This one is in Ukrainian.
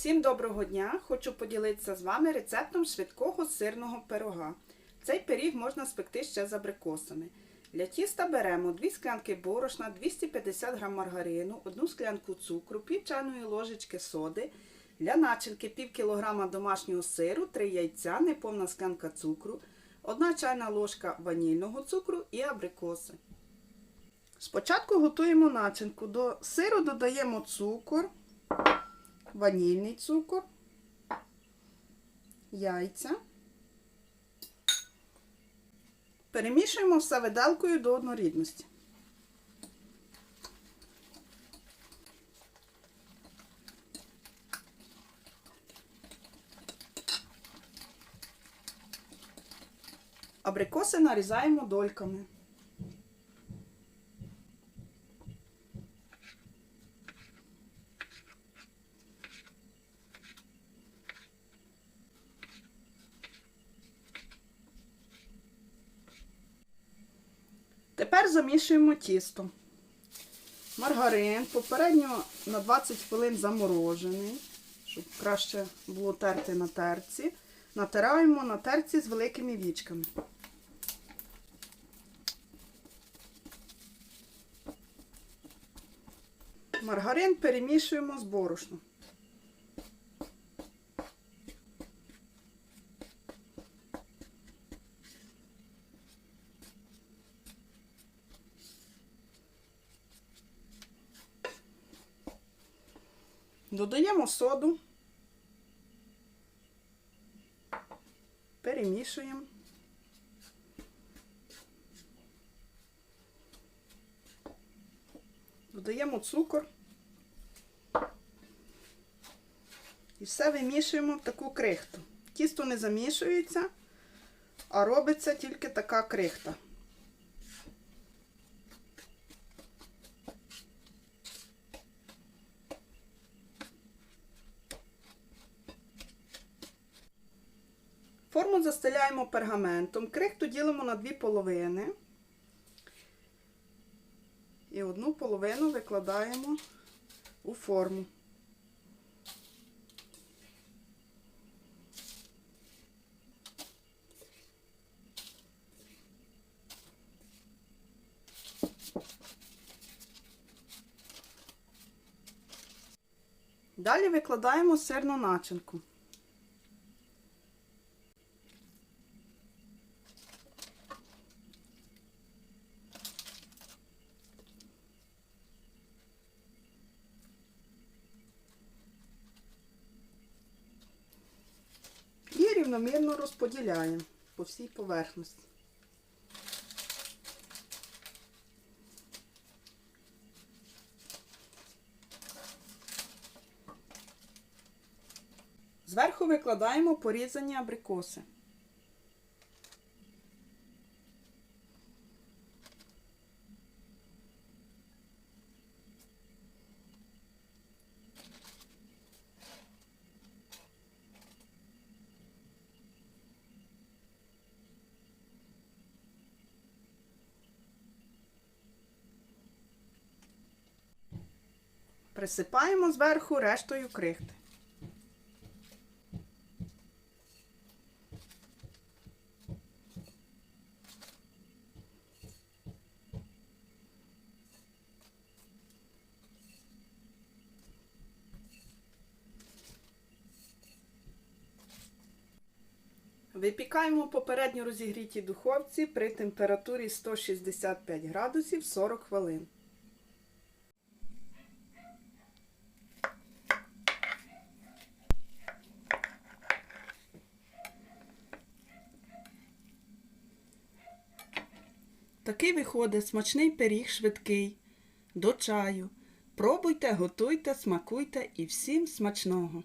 Всім доброго дня! Хочу поділитися з вами рецептом швидкого сирного пирога. Цей пиріг можна спекти ще з абрикосами. Для тіста беремо 2 склянки борошна, 250 г маргарину, 1 склянку цукру, пів чайної ложечки соди. Для начинки пів кілограма домашнього сиру, 3 яйця, неповна склянка цукру, 1 чайна ложка ванільного цукру і абрикоси. Спочатку готуємо начинку. До сиру додаємо цукор, ванільний цукор, яйця. Перемішуємо все виделкою до однорідності. Абрикоси нарізаємо дольками. Тепер замішуємо тісто. Маргарин попередньо на 20 хвилин заморожений, щоб краще було терти на терці. Натираємо на терці з великими вічками. Маргарин перемішуємо з борошном. Додаємо соду, перемішуємо. Додаємо цукор і все вимішуємо в таку крихту. Тісто не замішується, а робиться тільки така крихта. Форму застеляємо пергаментом, крихту ділимо на дві половини. І одну половину викладаємо у форму. Далі викладаємо сирну начинку. І рівномірно розподіляємо по всій поверхності. Зверху викладаємо порізані абрикоси. Присипаємо зверху рештою крихти. Випікаємо попередньо розігрітій духовці при температурі 165 градусів 40 хвилин. Такий виходить смачний пиріг швидкий. До чаю. Пробуйте, готуйте, смакуйте і всім смачного!